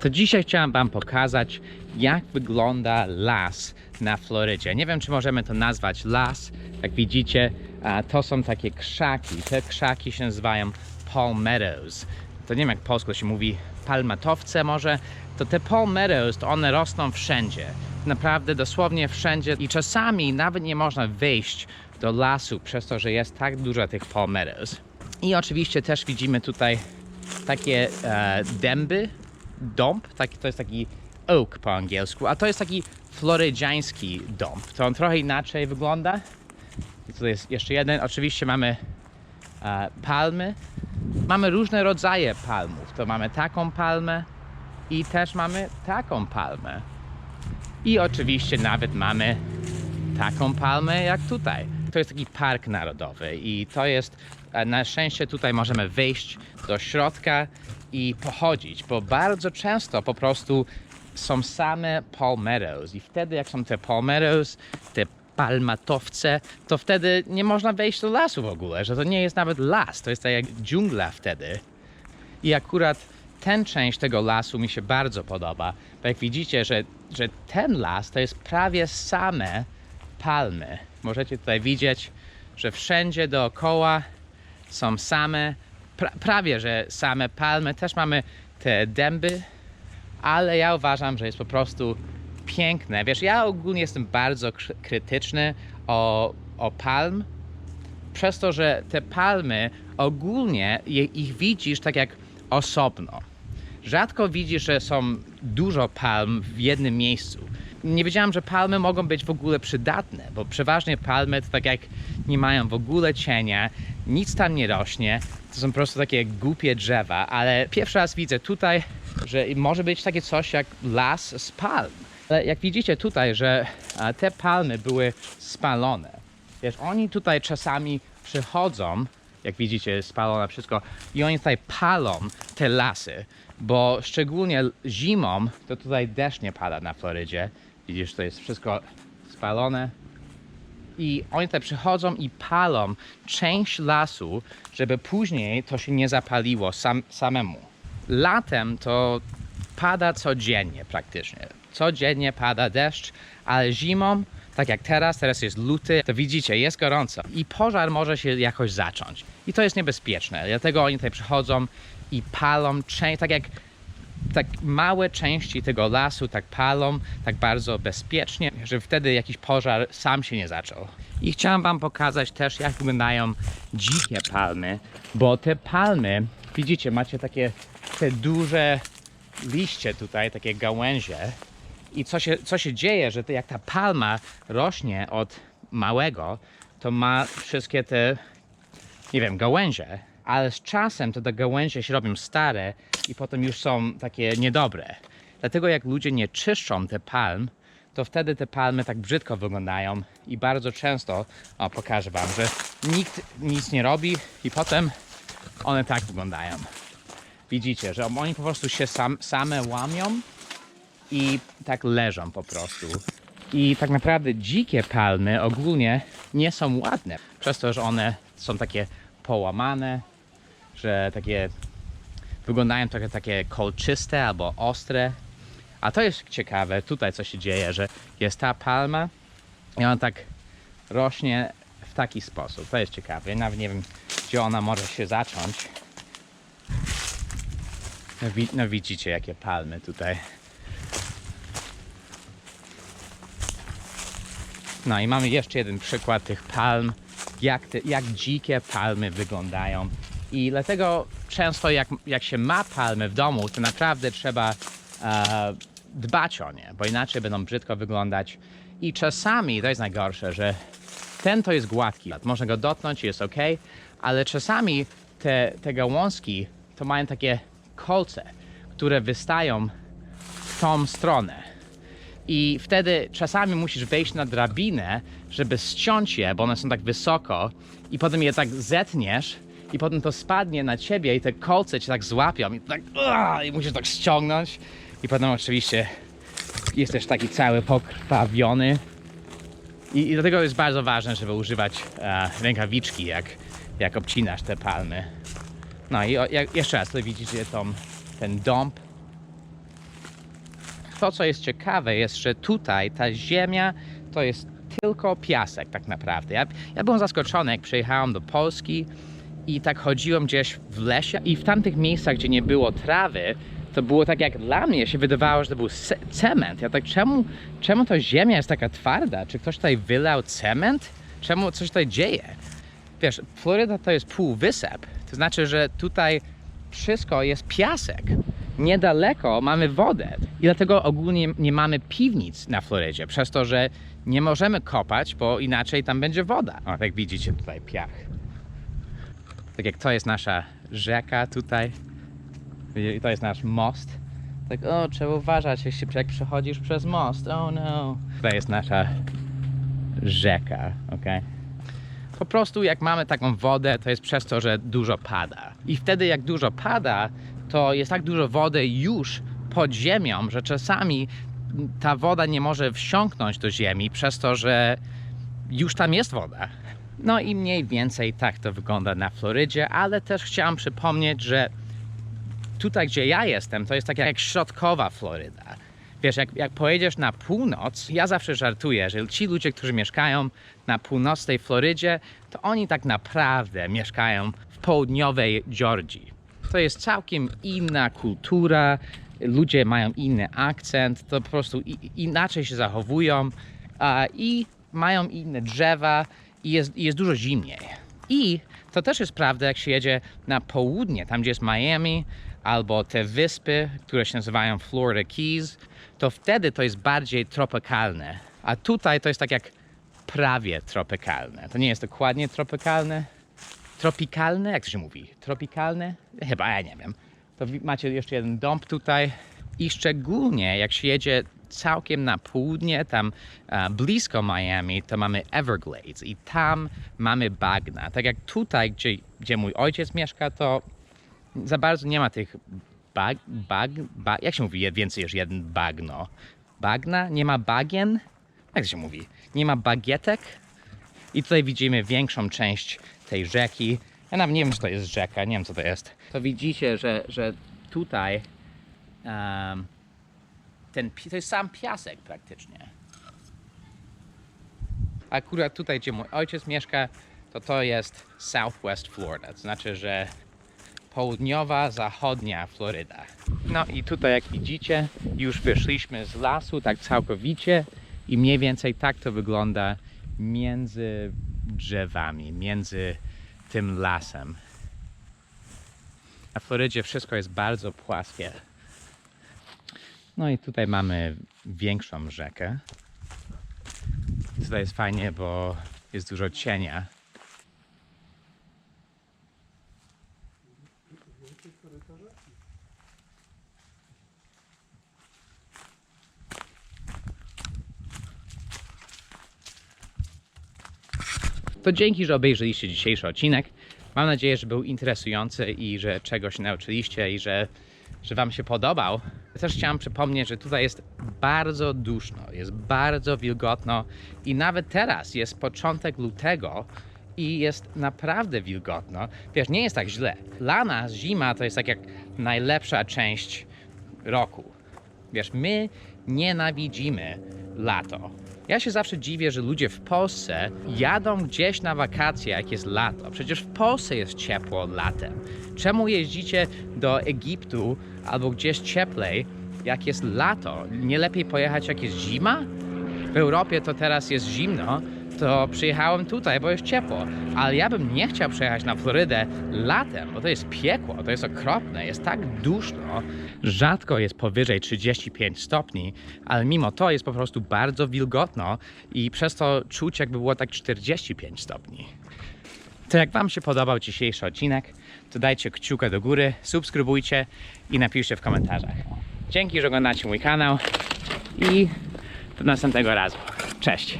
To dzisiaj chciałem Wam pokazać, jak wygląda las na Florydzie. Nie wiem, czy możemy to nazwać las. Jak widzicie, to są takie krzaki. Te krzaki się nazywają palmettos. To nie wiem, jak polsko się mówi, palmatowce może. To te palmettos, to one rosną wszędzie. Naprawdę, dosłownie wszędzie. I czasami nawet nie można wejść do lasu, przez to, że jest tak dużo tych palmettos. I oczywiście też widzimy tutaj takie e, dęby, dąb, taki, to jest taki oak po angielsku, a to jest taki florydziański dąb. To on trochę inaczej wygląda. I tutaj jest jeszcze jeden. Oczywiście mamy e, palmy. Mamy różne rodzaje palmów. To mamy taką palmę i też mamy taką palmę. I oczywiście nawet mamy taką palmę jak tutaj. To jest taki park narodowy i to jest, na szczęście tutaj możemy wejść do środka i pochodzić, bo bardzo często po prostu są same palmettos i wtedy jak są te palmettos, te palmatowce, to wtedy nie można wejść do lasu w ogóle, że to nie jest nawet las, to jest tak jak dżungla wtedy. I akurat ten część tego lasu mi się bardzo podoba, bo jak widzicie, że, że ten las to jest prawie same palmy. Możecie tutaj widzieć, że wszędzie dookoła są same, pra, prawie że same palmy. Też mamy te dęby, ale ja uważam, że jest po prostu piękne. Wiesz, ja ogólnie jestem bardzo kry- krytyczny o, o palm, przez to, że te palmy ogólnie je, ich widzisz tak jak osobno. Rzadko widzisz, że są dużo palm w jednym miejscu. Nie wiedziałam, że palmy mogą być w ogóle przydatne, bo przeważnie palmy to tak jak nie mają w ogóle cienia, nic tam nie rośnie, to są po prostu takie głupie drzewa, ale pierwszy raz widzę tutaj, że może być takie coś jak las z palm. Ale jak widzicie tutaj, że te palmy były spalone. Wiesz, oni tutaj czasami przychodzą, jak widzicie, spalone wszystko, i oni tutaj palą te lasy, bo szczególnie zimą, to tutaj deszcz nie pada na Florydzie. Widzisz, to jest wszystko spalone. I oni tutaj przychodzą i palą część lasu, żeby później to się nie zapaliło sam, samemu. Latem to pada codziennie praktycznie. Codziennie pada deszcz, ale zimą, tak jak teraz, teraz jest luty, to widzicie, jest gorąco i pożar może się jakoś zacząć. I to jest niebezpieczne, dlatego oni tutaj przychodzą i palą, część, tak jak tak małe części tego lasu tak palą, tak bardzo bezpiecznie, że wtedy jakiś pożar sam się nie zaczął. I chciałem wam pokazać też, jak wyglądają dzikie palmy, bo te palmy, widzicie, macie takie te duże liście tutaj, takie gałęzie. I co się, co się dzieje, że jak ta palma rośnie od małego, to ma wszystkie te nie wiem, gałęzie, ale z czasem te gałęzie się robią stare i potem już są takie niedobre. Dlatego jak ludzie nie czyszczą te palm, to wtedy te palmy tak brzydko wyglądają i bardzo często, o pokażę wam, że nikt nic nie robi i potem one tak wyglądają. Widzicie, że oni po prostu się sam, same łamią i tak leżą po prostu. I tak naprawdę dzikie palmy ogólnie nie są ładne, przez to, że one są takie połamane, że takie wyglądają trochę takie kolczyste albo ostre. A to jest ciekawe, tutaj co się dzieje, że jest ta palma i ona tak rośnie w taki sposób. To jest ciekawe. Nawet nie wiem, gdzie ona może się zacząć. No, no widzicie, jakie palmy tutaj. No i mamy jeszcze jeden przykład tych palm, jak, te, jak dzikie palmy wyglądają. I dlatego często jak, jak się ma palmy w domu, to naprawdę trzeba e, dbać o nie, bo inaczej będą brzydko wyglądać. I czasami, to jest najgorsze, że ten to jest gładki, można go dotknąć jest ok, ale czasami te, te gałązki to mają takie kolce, które wystają w tą stronę. I wtedy czasami musisz wejść na drabinę, żeby ściąć je, bo one są tak wysoko, i potem je tak zetniesz, i potem to spadnie na ciebie, i te kolce cię tak złapią, i tak, i musisz tak ściągnąć, i potem oczywiście jesteś taki cały pokrwawiony. I, i dlatego jest bardzo ważne, żeby używać e, rękawiczki, jak, jak obcinasz te palmy. No i o, jak, jeszcze raz, tutaj widzicie tą, ten dąb, to, co jest ciekawe, jest, że tutaj ta ziemia to jest tylko piasek tak naprawdę. Ja, ja byłem zaskoczony, jak przyjechałem do Polski i tak chodziłem gdzieś w lesie i w tamtych miejscach, gdzie nie było trawy, to było tak jak dla mnie się wydawało, że to był ce- cement. Ja tak, czemu, czemu ta ziemia jest taka twarda? Czy ktoś tutaj wylał cement? Czemu coś tutaj dzieje? Wiesz, Floryda to jest półwysep. To znaczy, że tutaj wszystko jest piasek. Niedaleko mamy wodę i dlatego ogólnie nie mamy piwnic na Florydzie, przez to, że nie możemy kopać, bo inaczej tam będzie woda. O, jak widzicie tutaj piach. Tak jak to jest nasza rzeka tutaj i to jest nasz most. Tak, o, trzeba uważać, jeśli jak przechodzisz przez most. Oh no. To jest nasza rzeka, ok? Po prostu jak mamy taką wodę, to jest przez to, że dużo pada. I wtedy jak dużo pada, to jest tak dużo wody już pod ziemią, że czasami ta woda nie może wsiąknąć do ziemi przez to, że już tam jest woda. No i mniej więcej tak to wygląda na Florydzie, ale też chciałam przypomnieć, że tutaj, gdzie ja jestem, to jest tak jak środkowa Floryda. Wiesz, jak, jak pojedziesz na północ, ja zawsze żartuję, że ci ludzie, którzy mieszkają na północnej Florydzie, to oni tak naprawdę mieszkają w południowej Georgii. To jest całkiem inna kultura, ludzie mają inny akcent, to po prostu inaczej się zachowują a, i mają inne drzewa i jest, i jest dużo zimniej. I to też jest prawda, jak się jedzie na południe, tam gdzie jest Miami, albo te wyspy, które się nazywają Florida Keys, to wtedy to jest bardziej tropikalne. A tutaj to jest tak jak prawie tropikalne. To nie jest dokładnie tropikalne. Tropikalne? Jak to się mówi? Tropikalne? Chyba, ja nie wiem. To macie jeszcze jeden dąb tutaj. I szczególnie jak się jedzie całkiem na południe, tam e, blisko Miami, to mamy Everglades i tam mamy bagna. Tak jak tutaj, gdzie, gdzie mój ojciec mieszka, to za bardzo nie ma tych bag, bag, bag jak się mówi więcej niż jeden bagno? Bagna? Nie ma bagien? Jak się mówi? Nie ma bagietek? I tutaj widzimy większą część tej rzeki. Ja nawet nie wiem, czy to jest rzeka, nie wiem, co to jest. To widzicie, że, że tutaj em, ten, to jest sam piasek praktycznie. Akurat tutaj, gdzie mój ojciec mieszka, to to jest Southwest Florida. To znaczy, że południowa, zachodnia Floryda. No i tutaj jak widzicie, już wyszliśmy z lasu tak całkowicie i mniej więcej tak to wygląda między drzewami, między tym lasem. Na Florydzie wszystko jest bardzo płaskie. No i tutaj mamy większą rzekę. Tutaj jest fajnie, bo jest dużo cienia. To dzięki, że obejrzeliście dzisiejszy odcinek. Mam nadzieję, że był interesujący i że czegoś nauczyliście i że, że Wam się podobał. Też chciałam przypomnieć, że tutaj jest bardzo duszno, jest bardzo wilgotno i nawet teraz jest początek lutego i jest naprawdę wilgotno. Wiesz, nie jest tak źle. Dla nas zima to jest tak jak najlepsza część roku. Wiesz, my nienawidzimy lato. Ja się zawsze dziwię, że ludzie w Polsce jadą gdzieś na wakacje, jak jest lato. Przecież w Polsce jest ciepło latem. Czemu jeździcie do Egiptu albo gdzieś cieplej, jak jest lato? Nie lepiej pojechać, jak jest zima? W Europie to teraz jest zimno, to przyjechałem tutaj, bo jest ciepło. Ale ja bym nie chciał przyjechać na Florydę latem, bo to jest piekło, to jest okropne, jest tak duszno. Rzadko jest powyżej 35 stopni, ale mimo to jest po prostu bardzo wilgotno i przez to czuć jakby było tak 45 stopni. To jak Wam się podobał dzisiejszy odcinek, to dajcie kciuka do góry, subskrybujcie i napiszcie w komentarzach. Dzięki, że oglądacie mój kanał i do następnego razu. Cześć!